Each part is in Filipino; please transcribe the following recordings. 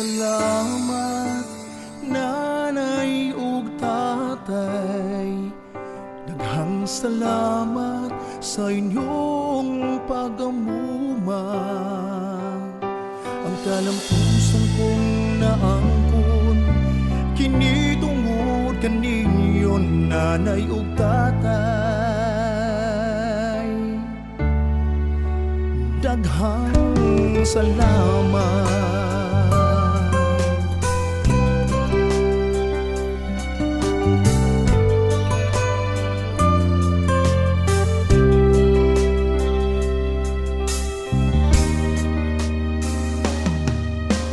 Salamat nanay ug tatay. Daghang salamat sa inyong pag-amuma Ang kalampusan kong naangkon Kini tungod kaninyo nanay ug tatay. Daghang salamat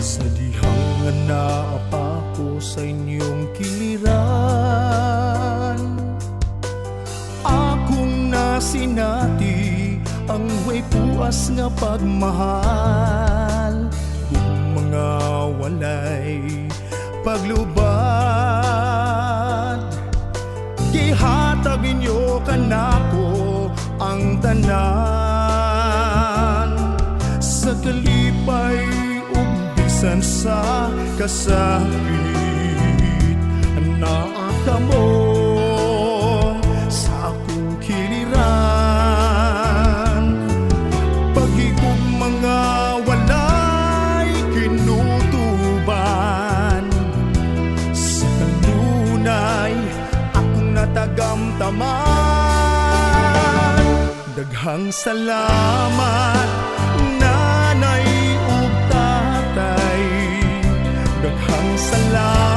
Sa dihang naapa ko sa inyong kiliran. Akong nasinati ang way puas nga pagmahal. Kung mga walay paglubad Gihatag ninyo kanako ang tanan bisan sa kasapit Naa mo sa akong kiliran Pagigog mga walay kinutuban Sa kanunay akong natagamtaman. Daghang salamat salamat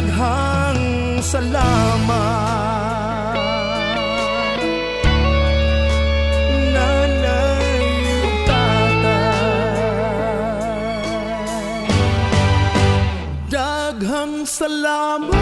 Daghang salamat. Nanay ug tatay. Daghang salamat